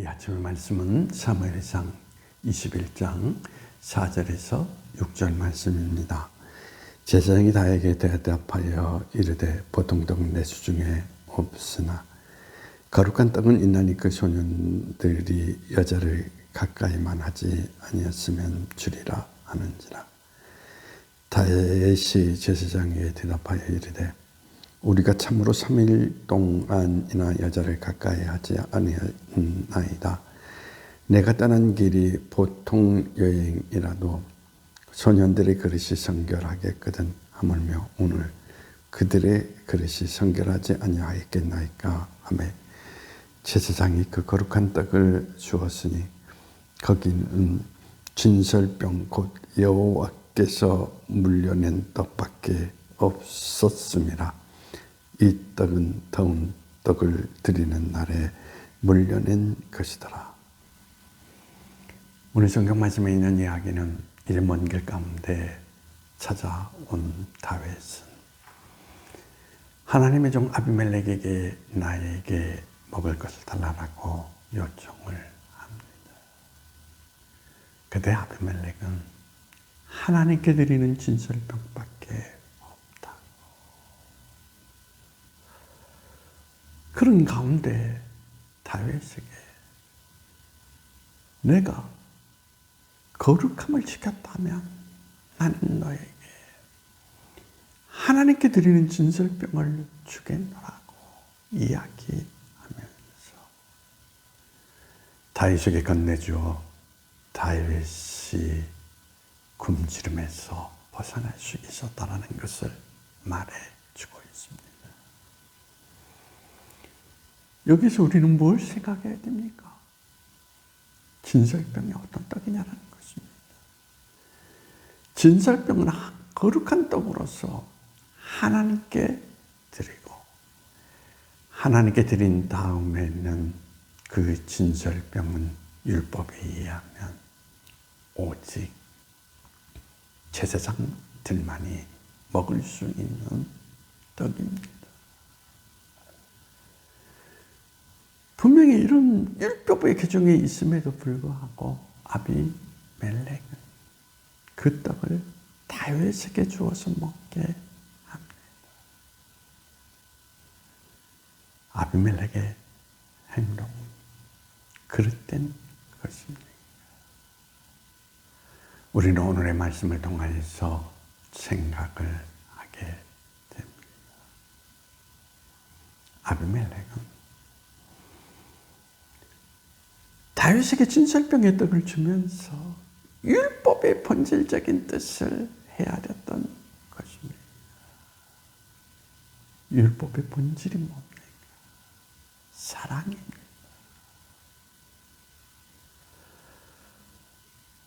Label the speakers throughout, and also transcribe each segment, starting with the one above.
Speaker 1: 아침의 말씀은 사무엘상 21장 4절에서 6절 말씀입니다. 제사장이 다에게 대답하여 이르되 보통 떡내 수 중에 없으나 거룩한 떡은 있나니 그 소년들이 여자를 가까이만 하지 아니었으면 주리라 하는지라. 다윗이 제사장에게 대답하여 이르되 우리가 참으로 3일 동안이나 여자를 가까이 하지 아니하나이다. 내가 떠난 길이 보통 여행이라도 소년들의 그릇이 성결하겠거든 하물며 오늘 그들의 그릇이 성결하지 아니하겠나이까 하며 제사장이 그 거룩한 떡을 주었으니 거기는 진설병 곧 여호와께서 물려낸 떡밖에 없었습니다. 이 떡은 더운 떡을 드리는 날에 물려낸 것이더라. 오늘 성경 말씀에 있는 이야기는 이른 먼길 가운데 찾아온 다윗은 하나님의 종 아비멜렉에게 나에게 먹을 것을 달라고 요청을 합니다. 그때 아비멜렉은 하나님께 드리는 진설병밖에 없다. 그런 가운데 다윗에게 내가 거룩함을 지켰다면 나는 너에게 하나님께 드리는 진설병을 주겠노라고 이야기하면서 다윗에게 건네주어 다윗이 굶주림에서 벗어날 수 있었다는 것을 말해주고 있습니다. 여기서 우리는 뭘 생각해야 됩니까? 진설병이 어떤 떡이냐는 것입니다. 진설병은 거룩한 떡으로서 하나님께 드리고 하나님께 드린 다음에는 그 진설병은 율법에 의하면 오직 제사장들만이 먹을 수 있는 떡입니다. 분명히 이런 율법의 규정이 있음에도 불구하고 아비멜렉은 그 떡을 다윗에게 주어서 먹게 합니다. 아비멜렉의 행동 그릇된 것입니다. 우리는 오늘의 말씀을 통하여서 생각을 하게 됩니다. 아비멜렉은 다윗에게 진설병의 떡을 주면서 율법의 본질적인 뜻을 헤아렸던 것입니다. 율법의 본질이 뭡니까? 사랑입니다.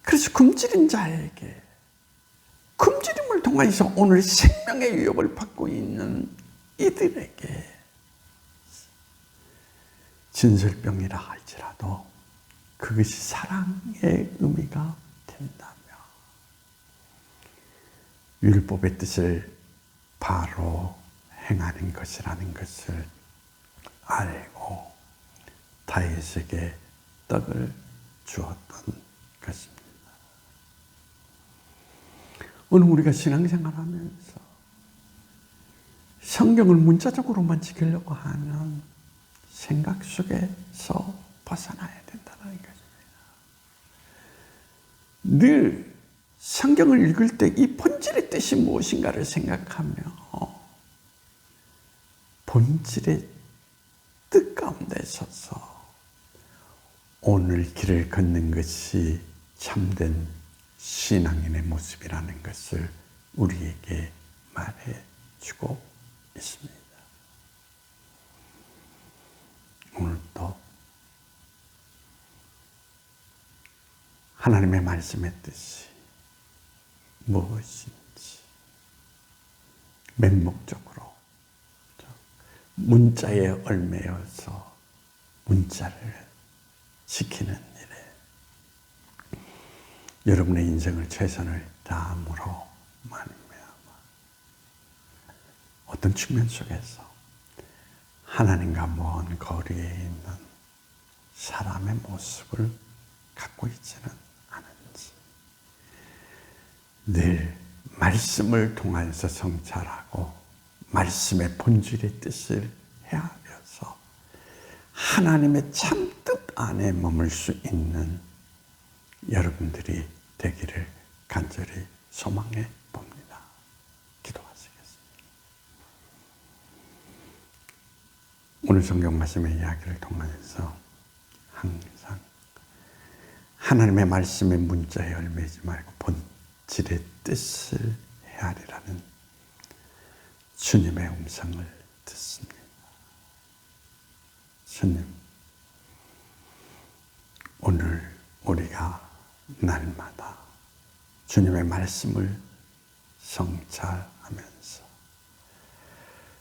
Speaker 1: 그래서 굶주린 자에게 굶주림을 통해서 오늘 생명의 위협을 받고 있는 이들에게 진설병이라 할지라도 그것이 사랑의 의미가 된다며 율법의 뜻을 바로 행하는 것이라는 것을 알고 다윗에게 떡을 주었던 것입니다. 오늘 우리가 신앙생활 하면서 성경을 문자적으로만 지키려고 하는 생각 속에서 벗어나야 된다는 것입니다. 늘 성경을 읽을 때 이 본질의 뜻이 무엇인가를 생각하며 본질의 뜻 가운데 서서 오늘 길을 걷는 것이 참된 신앙인의 모습이라는 것을 우리에게 말해 주고 있습니다. 오늘도 하나님의 말씀의 뜻이 무엇인지 맹목적으로 문자에 얽매여서 문자를 지키는 일에 여러분의 인생을 최선을 다함으로 말미암아 어떤 측면 속에서 하나님과 먼 거리에 있는 사람의 모습을 갖고 있지는 늘 말씀을 통하여서 성찰하고 말씀의 본질의 뜻을 헤아려서 하나님의 참 뜻 안에 머물 수 있는 여러분들이 되기를 간절히 소망해 봅니다. 기도하시겠습니다. 오늘 성경 말씀의 이야기를 통하여서 항상 하나님의 말씀의 문자에 얽매이지 말고 본 질의 뜻을 헤아리라는 주님의 음성을 듣습니다. 주님, 오늘 우리가 날마다 주님의 말씀을 성찰하면서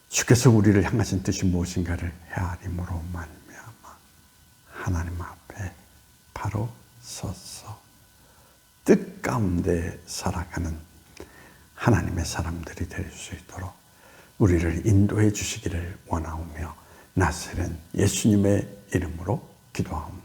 Speaker 1: 주께서 우리를 향하신 뜻이 무엇인가를 헤아림으로 말미암아 하나님 앞에 바로 서서 뜻 가운데 살아가는 하나님의 사람들이 될 수 있도록 우리를 인도해 주시기를 원하오며 나스는 예수님의 이름으로 기도하옵니다.